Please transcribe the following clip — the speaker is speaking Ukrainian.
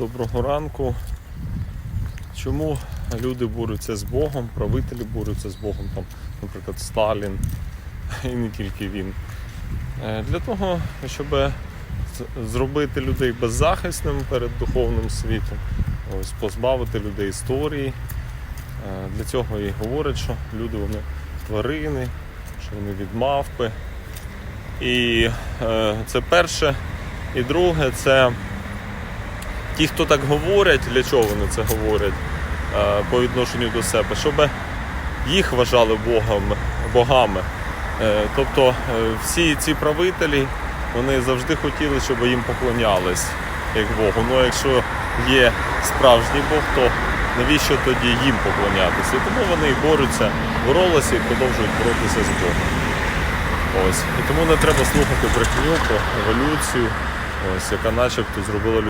Доброго ранку. Чому люди борються з Богом, правителі борються з Богом, там, наприклад, Сталін і не тільки він. Е, Для того, щоб зробити людей беззахисними перед духовним світом, ось, позбавити людей історії. Е, Для цього і говорять, що люди вони тварини, що вони від мавпи. І е, це перше. І друге, це ті, хто так говорять, для чого вони це говорять е, по відношенню до себе, щоб їх вважали Богом, богами. Е, Тобто е, всі ці правителі вони завжди хотіли, щоб їм поклонялись як Богу. Ну якщо є справжній Бог, то навіщо тоді їм поклонятися? Тому вони борються, боролися і продовжують боротися з Богом. Ось. І тому не треба слухати брехню про еволюцію, ось, яка начебто зробила